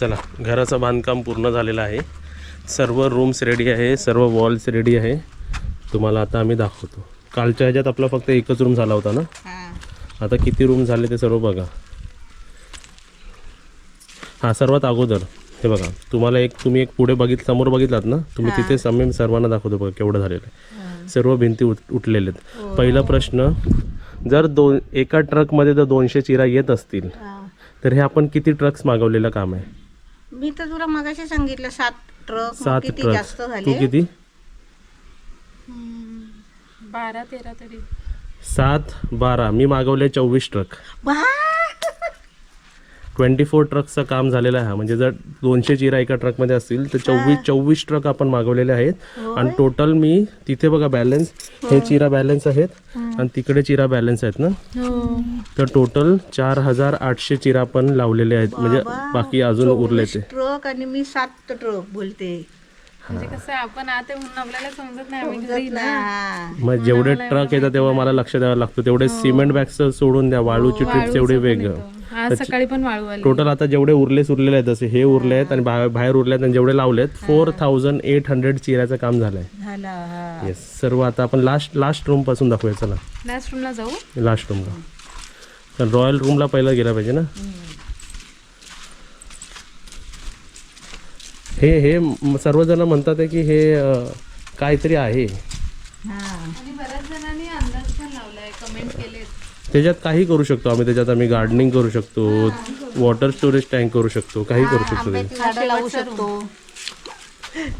चला घराचं बांधकाम पूर्ण झालेलं आहे. सर्व रूम्स रेडी आहे सर्व वॉल्स रेडी आहे. तुम्हाला आता आम्ही दाखवतो. कालच्या ह्याच्यात आपला फक्त एकच रूम झाला होता ना? हा. आता किती रूम झाले ते सर्व बघा. हां सर्वात अगोदर. हे बघा तुम्हाला एक तुम्ही एक पुढे बघित समोर बघितलात ना? तुम्ही तिथे समोर सर्वांना दाखवतो बघा केवढं झालेलं आहे. सर्व भिंती उठ उठलेले आहेत पहिला प्रश्न जर दोन एका ट्रकमध्ये जर दोनशे चिरा येत असतील हा. तर हे आपण किती ट्रक्स मागवलेलं काम आहे? मी तर तुला मगाशी सांगितलं सात ट्रक मग सात किती ट्रक जास्त तू झाले? किती? बारा तेरा तरी. सात बारा. मी मागवले चोवीस ट्रक बा ट्वेंटी फोर ट्रकचं काम झालेलं आहे. म्हणजे जर दोनशे चिरा एका ट्रकमध्ये असतील तर चोवीस चोवीस ट्रक आपण मागवलेले आहेत. आणि टोटल मी तिथे बघा बॅलन्स हे चिरा बॅलन्स आहेत आणि तिकडे चिरा बॅलन्स आहेत ना. तर टोटल चार हजार आठशे चिरा पण लावलेले आहेत. म्हणजे बाकी अजून उरले ते. ट्रक आणि मी सात ट्रक बोलते. म्हणजे कसं आपण आता म्हणून आपल्याला समजत नाही आम्ही घरी ना. हा. मग जेवढे ट्रक येतात तेव्हा मला लक्ष द्यावं लागतं. तेवढे सिमेंट बॅग्स सोडून द्या वाळूची ट्रिप्स एवढे वेगळं. आज सकाळी पण वाळू आली. टोटल आता जेवढे उरलेस उरलेले आहेत असे हे उरले आहेत आणि बाहेर बाहेर उरले आहेत आणि जेवढे लावलेत फोर थाउजंड एट हंड्रेड चिऱ्याचं काम झालंय. झाला हा. येस सर्व आता आपण लास्ट लास्ट रूमपासून दाखवूया चला. लास्ट रूमला जाऊ? लास्ट रूमला तर रॉयल रूमला पहिलं गेला पाहिजे ना? हे हे सर्वजण म्हणतात की हे काहीतरी आहे हा आणि बऱ्याच जणांनी अंदाज पण लावलाय कमेंट केले त्याच्यात काही करू शकतो. आम्ही त्याच्यात आम्ही गार्डनिंग करू शकतो. वॉटर स्टोरेज टँक करू शकतो. काही करू शकतो ते आंब्याची झाडं लावू शकतो.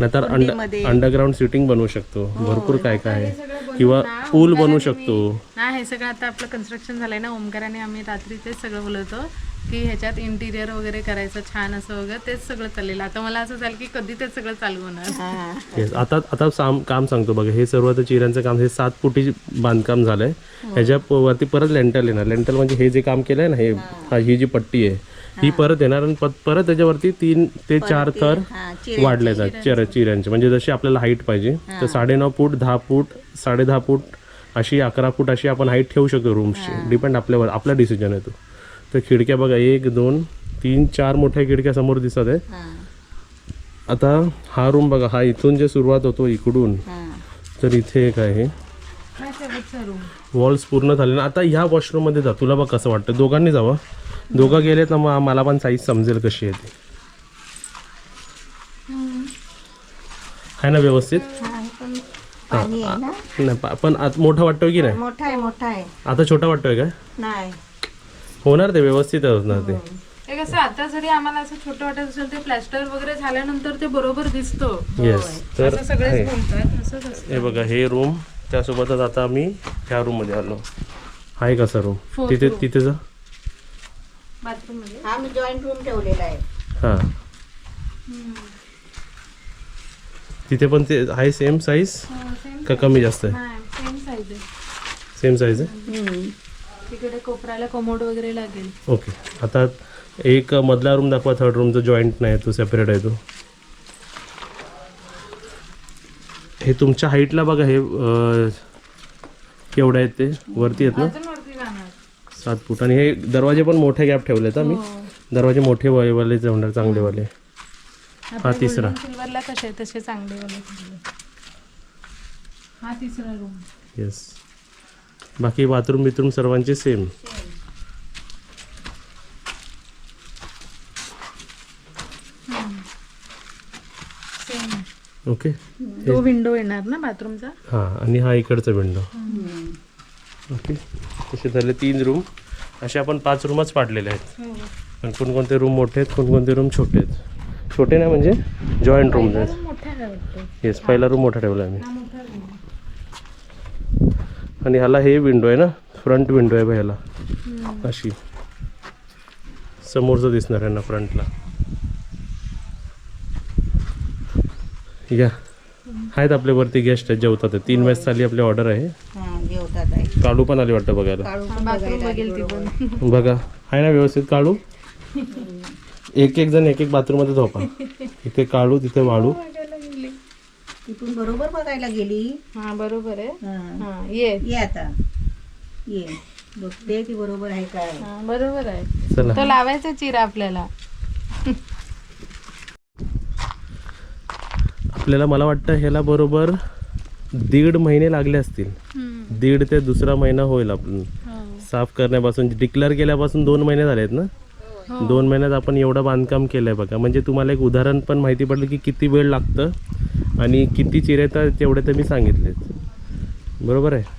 अंड कुंडीमध्ये. अंडरग्राऊंड सिटिंग बनवू शकतो. भरपूर काय काय. आहे किंवा पूल बनवू शकतो. हा हे सगळं आता आपलं कन्स्ट्रक्शन झालंय ना ओमकाराने आम्ही रात्री तेच सगळं बोलत होतो की ह्याच्यात इंटिरियर वगैरे करायचं छान असं वगैरे तेच सगळं चाललेलं. आता मला असं झालं की कधी ते सगळं चालू होणार. हा. Yes, आता आता साम काम सांगतो बघा हे सर्व आता चिऱ्यांचं काम हे सात फुटी बांधकाम झालंय. ह्याच्या प- वरती परत लेंटल येणार. लेंटल म्हणजे हे जे काम केलंय ना हे हा. ही जी पट्टी आहे ही परत येणार आणि परत त्याच्यावरती तीन ते चार थर हा वाढले जातात चिर चिऱ्यांचे. म्हणजे जशी आपल्याला हाईट पाहिजे तर साडेनऊ फूट दहा फूट साडे दहा फूट अशी अकरा फूट अशी आपण हाईट ठेवू शकतो रूम्सची डिपेंड आपल्यावर आपला डिसिजन आहे तो. तर खिडक्या बघा एक दोन तीन चार मोठ्या खिडक्या समोर दिसत आहेत. हा. आता हा रूम बघा हा इथून जे सुरुवात होतो इकडून तर इथे एक आहे. वॉल्स पूर्ण झाले ना. आता ह्या वॉशरूममध्ये जा तुला बघ कसं वाटतं. दोघांनी जावं. दोघं गेलेत ना मग मला पण साईज समजेल कशी आहे ती. आहे ना व्यवस्थित? हा, आहे नाही पण आत मोठा वाटतोय की नाही? मोठा आहे मोठा आहे. आता छोटा वाटतोय काय? नाही. होणार ते व्यवस्थित होणार ते. हे. कसं आता जरी आम्हाला असं छोटं वाटत असेल ते प्लॅस्टर वगैरे झाल्यानंतर ते बरोबर दिसतो. येस तर असं सगळेच आहे. बोलतात असंच असतं. हे बघा हे रूम त्यासोबतच आता आम्ही ह्या रूममध्ये आलो. आहे कसा रूम Fourth तिथे room. तिथे जा. बाथरूममध्ये? हा मी जॉईंट रूम ठेवलेला आहे. हां. तिथे पण ते आहे सेम साईज सेम का कमी जास्त आहे? सेम साईज आहे. सेम साईज आहे. तिकडे कोपऱ्याला कमोड वगैरे लागेल. ओके आता एक मधला रूम दाखवा थर्ड रूमचा जॉईंट नाही तो सेपरेट आहे तो. हे तुमच्या हाईटला बघा हे केवढे आहेत ते? वरती आहेत ना? अजून वरती जाणार. सात फूट. आणि हे दरवाजे पण मोठे गॅप ठेवले आहेत मी. दरवाजे मोठे वाले वाले होणार चांगले वाले हा तिसरा. सिल्वरला कसे तसे चांगले वाले. हा तिसरा रूम येस बाकी बाथरूम बिथरूम सर्वांचे सेम ओके तो विंडो येणार ना बाथरूमचा? हां आणि हा इकडचा विंडो ओके तसे झाले तीन रूम असे आपण पाच रूमच पाडलेले आहेत. आणि कोणकोणते रूम मोठे आहेत कोणकोणते रूम छोटे आहेत? छोटे नाही म्हणजे जॉईंट रूम आहेत. येस पहिला रूम मोठा ठेवला आम्ही. हा आणि ह्याला हे विंडो आहे ना फ्रंट विंडो आहे बघ ह्याला. अशी. समोरचं दिसणार आहे ना फ्रंटला. या. आहेत आपल्या वरती गेस्ट आहेत जेवतात आहे. तीन मॅच झाली आपली ऑर्डर आहे. हा जेवतात आहे काळू पण आली वाटतं बघायला. आली. बघा. आहे ना व्यवस्थित काळू? एक एक जण एक एक बाथरूममध्ये झोपा. इथे काळू तिथे वाळू. तिथून बरोबर बघायला गेली? हा बरोबर आहे. हा. हा ये. ये आता. ये. बघते ती बरोबर आहे काय. हा बरोबर आहे. चला. तो लावायचा चिरा आपल्याला. आपल्याला मला वाटतं ह्याला बरोबर दीड महिने लागले असतील. दीड ते दुसरा महिना होईल आपण हो. साफ करण्यापासून डिक्लेअर केल्यापासून दोन महिने झाले आहेत ना हो. दोन महिन्यात आपण एवढं बांधकाम केलंय बघा. म्हणजे तुम्हाला एक उदाहरण पण माहिती पडलं की किती वेळ लागतं? आणि किती चिरे तर तेवढे तर मी सांगितलेत. बरोबर आहे?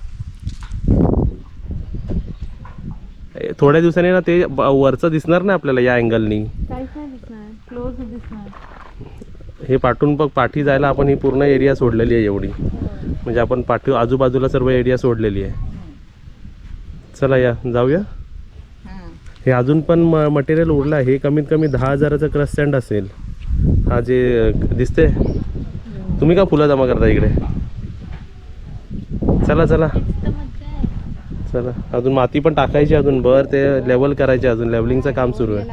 थोड्या दिवसांनी ना ते वरचं दिसणार ना आपल्याला या अँगलनी? नाही हे पाठून बघ पाठी जायला आपण ही पूर्ण एरिया सोडलेली आहे एवढी. म्हणजे आपण पाठी आजूबाजूला सर्व एरिया सोडलेली आहे. चला या जाऊया. हं. अजून पण म मटेरियल उरलं आहे. हे कमीत कमी दहा हजाराचं क्रस सँड असेल. हा जे दिसते तुम्ही का फुलं जमा करता इकडे? चला चला. चला. अजून माती पण टाकायची अजून बर ते लेवल करायचे अजून लेवलिंगचं काम सुरू आहे.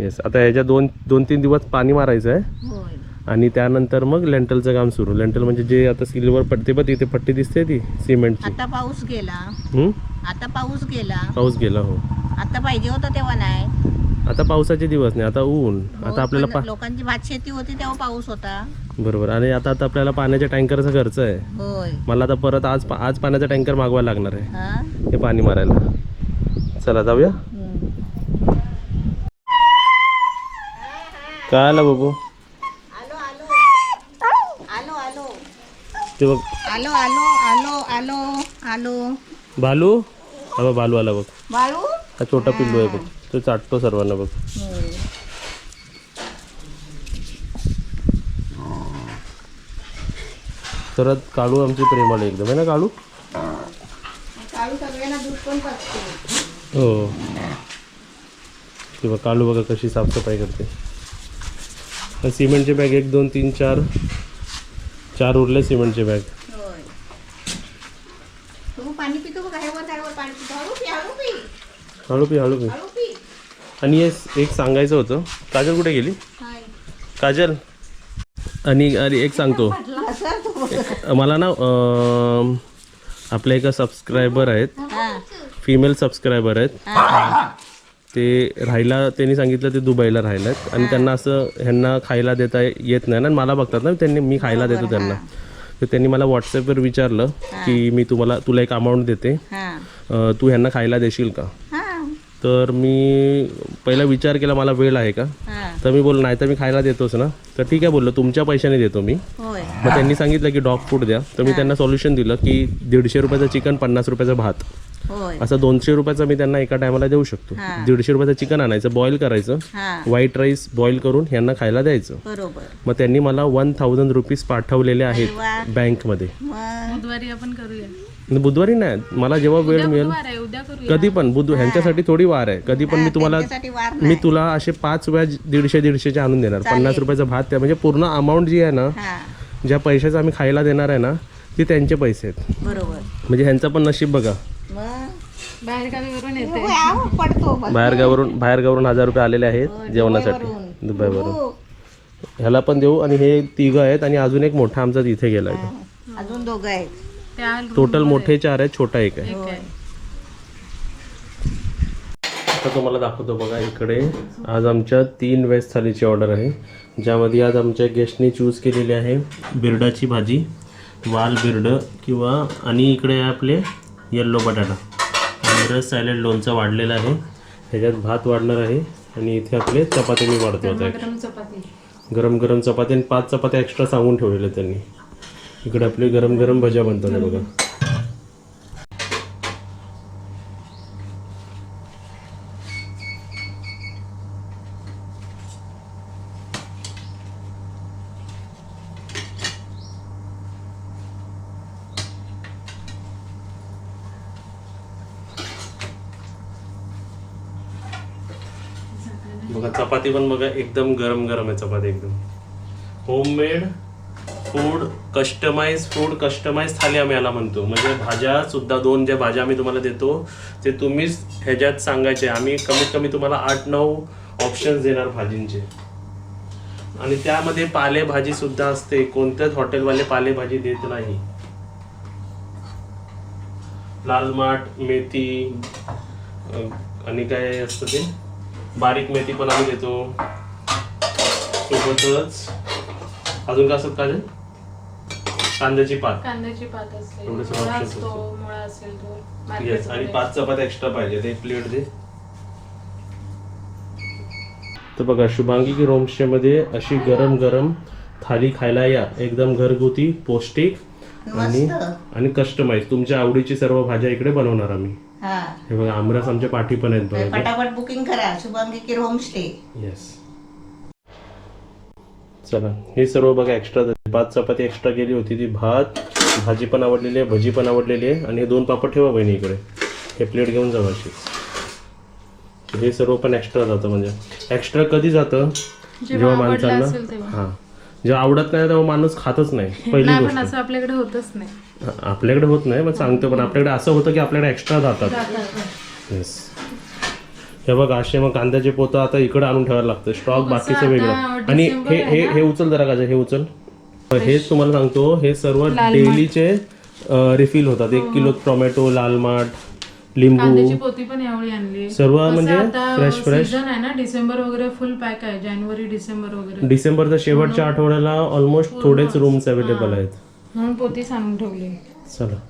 येस आता ह्याच्या दोन दोन तीन दिवस पाणी मारायचं आहे. आणि त्यानंतर मग लेंटलचं काम सुरू. लेंटल म्हणजे जे आता सिल्वर पट्टी पण तिथे पट्टी दिसते ती सिमेंटची आता पाऊस गेला? आता पाऊस गेला. पाऊस गेला हो. आता पाहिजे होतं तेव्हा नाही. आता पावसाचे दिवस नाही आता ऊन. आता आपल्याला पा लोकांची भात शेती होती तेव्हा पाऊस होता. बरोबर. आणि आता आता आपल्याला पाण्याच्या टँकरचा खर्च आहे. होय. मला आता परत आज पा- आज पाण्याचा टँकर मागवायला लागणार आहे. हा? हे पाणी मारायला. चला जाऊया. हं. काय आला बाबू? आलो आलो. आलो आलो. ते बघ. आलो आलो आलो आलो आलो. बालू हा बघ बालू आला बघ. बाळू हा छोटा पिल्लू आहे बघ. तो चाटतो सर्वांना बघ. तर काळू आमची प्रेमाला एकदम आहे ना काळू काळू हो. किंवा कालू बघा कशी साफसफाई करते. सिमेंटचे बॅग एक दोन तीन चार. चार उरले सिमेंटचे बॅग. पाणी पितो हळू पी हळू पी हळू पी हळू पी हळू पी आणि येस एक सांगायचं होतं. काजल कुठे गेली. काजल. आणि अरे एक सांगतो. मला ना आपल्या एका सबस्क्रायबर आहेत. हा. फिमेल सबस्क्रायबर आहेत. हा ते राहायला त्यांनी सांगितलं ते दुबईला राहिल्यात आणि त्यांना असं ह्यांना खायला देता येत नाही ना. आणि मला बघतात ना त्यांनी मी खायला देतो त्यांना. तर त्यांनी मला व्हॉट्सअपवर विचारलं की मी तुम्हाला तुला एक अमाऊंट देते. हा. तू ह्यांना खायला देशील का? हा. तर मी पहिला विचार केला मला वेळ आहे का? तर मी बोललो नाही तर मी खायला देतोच ना. तर ठीक आहे बोललो तुमच्या पैशाने देतो मी. मग त्यांनी सांगितलं की डॉग फूड द्या. तर मी त्यांना सॉल्युशन दिलं की दीडशे रुपयाचं चिकन पन्नास रुपयाचा भात. असं दोनशे रुपयाचं मी त्यांना एका टायमाला देऊ शकतो. हा. दीडशे रुपयाचं चिकन आणायचं बॉईल करायचं हा. व्हाईट राईस बॉईल करून ह्यांना खायला द्यायचं. बरोबर. मग त्यांनी मला वन थाउजंड रुपीज पाठवलेले आहेत. बँकमध्ये. बुधवारी आपण करूया. आणि बुधवारी नाही. मला जेव्हा वेळ मिळेल बुधवार आहे उद्या करूया कधी पण बुध ह्यांच्यासाठी थोडी वार आहे. कधी पण मी तुम्हाला मी तुला असे पाच वेळा दीडशे दीडशेचे आणून देणार. पन्नास रुपयाचा भात त्या म्हणजे पूर्ण अमाऊंट जी आहे ना ज्या पैशाचं आम्ही खायला देणार आहे ना ती त्यांचे पैसे आहेत. बरोबर. म्हणजे ह्यांचं पण नशीब बघा. मग बाहेर गावीवरून येते पडतो. बाहेरगावरून बाहेरगावरून हजार रुपये आलेले आहेत जेवणासाठी. दुबईवरून. हो. ह्याला पण देऊ आणि हे तिघं आहेत आणि अजून एक मोठा आमचा तिथे गेला आहे. अजून दोघं आहेत. टोटल मोठे चार आहेत छोटा एक आहे. आता तुम्हाला दाखवतो बघा इकडे. आज आमच्या तीन वेज थालीची ऑर्डर आहे. ज्यामध्ये आज आमच्या गेस्टनी चूज केलेली आहे बिरडाची भाजी वाल बिरड किंवा आणि इकडे आहे आपले येल्लो बटाटा. आणि रस सॅलेड लोणचं वाढलेलं आहे. ह्याच्यात भात वाढणार आहे. आणि इथे आपले चपाती मी वाढतो आता. गरम चपाती. गरम गरम चपाती आणि पाच चपात्या एक्स्ट्रा सांगून ठेवलेल्या त्यांनी. इकडे आपले गरम गरम भज्या बनतात बघा बघा चपाती पण बघा एकदम गरम गरम आहे चपाती एकदम. Homemade food customise food customise thali आम्ही याला म्हणतो. म्हणजे भाज्या सुद्धा दोन ज्या भाज्या आम्ही तुम्हाला देतो ते तुम्हीच ह्याच्यात सांगायचे. आम्ही कमीत कमी तुम्हाला आठ नऊ ऑप्शन्स देणार भाजींचे. आणि त्यामध्ये पालेभाजी सुद्धा असते. कोणत्याच हॉटेलवाले पालेभाजी देत नाही. लाल माठ मेथी आणि काय असतं ते? बारीक मेथी पण आम्ही देतो. सोबतच अजून काय असतात काय ते? कांद्याची पात. कांद्याची पात असते. एवढे सगळे मुळा options असतो मुळा असेल तो. येस market आणि मध्ये. पाच चपात्या एक्स्ट्रा पाहिजे. ते प्लेट दे. तर बघा शुभांगी की रोमस्टे मध्ये अशी गरम गरम थाली खायला या. एकदम घरगुती पौष्टिक आणि आणि कस्टमाइज तुमच्या आवडीची सर्व भाज्या इकडे बनवणार आम्ही. हा. हे बघा आमरस आमच्या पाठी पण आहेत बघा. पटापट बुकिंग करा. शुभांगी की होमस्टे येस चला हे सर्व बघा एक्स्ट्रा पाच चपाती एक्स्ट्रा गेली होती ती. भात भाजी पण आवडलेली आहे भजी पण आवडलेली आहे. आणि हे दोन पापड ठेवा बहिणी इकडे. हे प्लेट घेऊन जाऊ अशी. हे सर्व पण एक्स्ट्रा जातं म्हणजे. एक्स्ट्रा कधी जातं? जेव्हा आवडलं माणसांना? हा. जेव्हा आवडत नाही तेव्हा माणूस खातच नाही. पहिली नाही पण गोष्ट. असं आपल्याकडे होतच नाही. आपल्याकडे होत नाही मग सांगतो पण आपल्याकडे असं होतं की आपल्याकडे एक्स्ट्रा जातात. येस हे बघ असे मग कांद्याचे पोतं आता इकडे आणून ठेवायला लागतं. स्टॉक बाकीचं आता वेगळं. आणि हे हे हे उचल जरा का हे उचल. हेच तुम्हाला सांगतो हे सर्व डेलीचे रिफिल होतात. एक किलो टोमॅटो लाल माठ लिंबू. पोती पण आणली. सर्व म्हणजे fresh. सीझन आहे ना डिसेंबर वगैरे फुल पॅक आहे. जानेवारी डिसेंबर वगैरे. डिसेंबरच्या शेवटच्या आठवड्याला ऑलमोस्ट थोडेच रूम्स अवेलेबल आहेत. म्हणून पोती सांगून ठेवली. चला.